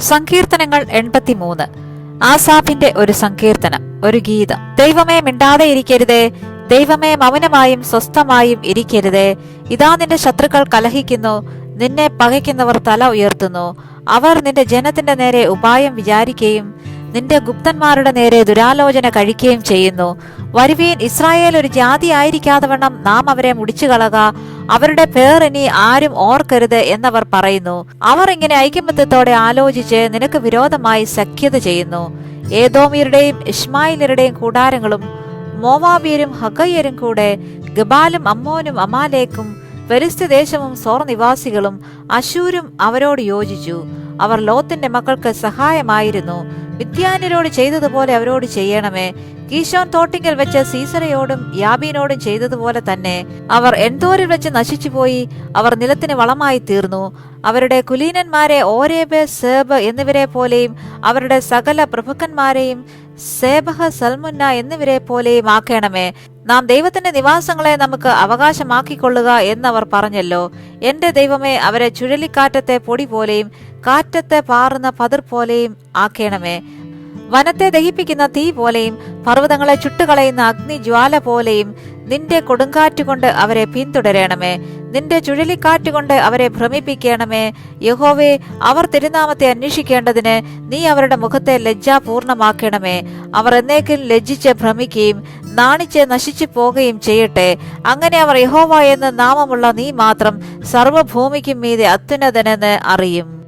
സങ്കീർത്തനങ്ങൾ എൺപത്തിമൂന്ന്. ആസാഫിന്റെ ഒരു സങ്കീർത്തനം ഒരു ഗീതം. ദൈവമേ മിണ്ടാതെ ഇരിക്കരുതേ. ദൈവമേ മൗനമായും സ്വസ്ഥമായും ഇരിക്കരുതേ. ഇതാ നിന്റെ ശത്രുക്കൾ കലഹിക്കുന്നു നിന്നെ പകയ്ക്കുന്നവർ തല ഉയർത്തുന്നു. അവർ നിന്റെ ജനത്തിന്റെ നേരെ ഉപായം വിചാരിക്കുകയും നിന്റെ ഗുപ്തന്മാരുടെ നേരെ ദുരാലോചന കഴിക്കുകയും ചെയ്യുന്നു. വരുവീൻ ഇസ്രായേൽ ഒരു ജാതി ആയിരിക്കാതെ നാം അവരെ മുടിച്ചു കളക അവരുടെ പേർ ഇനി ആരും ഓർക്കരുത് എന്നവർ പറയുന്നു. അവർ ഇങ്ങനെ ഐക്യമത്യത്തോടെ ആലോചിച്ച് നിനക്ക് വിരോധമായി സഖ്യത ചെയ്യുന്നു. ഏതോമിയരുടെയും ഇസ്മായിലരുടെയും കൂടാരങ്ങളും മോവാബിയരും ഹക്കയ്യരും കൂടെ ഗബാലും അമ്മോനും അമാലേക്കും പരിസ്ഥിദേശവും ദേശവും സോർ നിവാസികളും അശൂരും അവരോട് യോജിച്ചു. അവർ ലോത്തിന്റെ മക്കൾക്ക് സഹായമായിരുന്നു. വിദ്യാന്യരോട് ചെയ്തതുപോലെ അവരോട് ചെയ്യണമേ. കീശോൻ തോട്ടിങ്കൽ വെച്ച് സീസരയോടും യാബീനോടും ചെയ്തതുപോലെ തന്നെ അവർ എൻതോരിൽ വെച്ച് നശിച്ചുപോയി. അവർ നിലത്തിന് വളമായി തീർന്നു അവരുടെ കുലീനന്മാരെ ഓരേബ് സേബ് എന്നിവരെ പോലെയും അവരുടെ സകല പ്രഭുക്കന്മാരെയും സേബഹ സൽമുന്ന എന്നിവരെ പോലെയും ആക്കണമേ നാം ദൈവത്തിന്റെ നിവാസങ്ങളെ നമുക്ക് അവകാശമാക്കിക്കൊള്ളുക എന്നവർ പറഞ്ഞല്ലോ. എന്റെ ദൈവമേ അവരെ ചുഴലിക്കാറ്റത്തെ പൊടി പോലെയും കാറ്റത്തെ പാറുന്ന പതിർ പോലെയും ആക്കണമേ. വനത്തെ ദഹിപ്പിക്കുന്ന തീ പോലെയും പർവതങ്ങളെ ചുട്ടുകളയുന്ന അഗ്നി ജ്വാല പോലെയും നിന്റെ കൊടുങ്കാറ്റുകൊണ്ട് അവരെ പിന്തുടരണമേ. നിന്റെ ചുഴലിക്കാറ്റുകൊണ്ട് അവരെ ഭ്രമിപ്പിക്കണമേ. യഹോവേ അവർ തിരുനാമത്തെ അന്വേഷിക്കേണ്ടതിന് നീ അവരുടെ മുഖത്തെ ലജ്ജാപൂർണമാക്കണമേ അവർ എന്നേക്കും ലജ്ജിച്ച് ഭ്രമിക്കുകയും നാണിച്ച് നശിച്ചു പോകുകയും ചെയ്യട്ടെ. അങ്ങനെ അവർ യഹോവ എന്ന് നാമമുള്ള നീ മാത്രം സർവഭൂമിക്കും മീതെ അത്യുന്നതനെന്ന് അറിയും.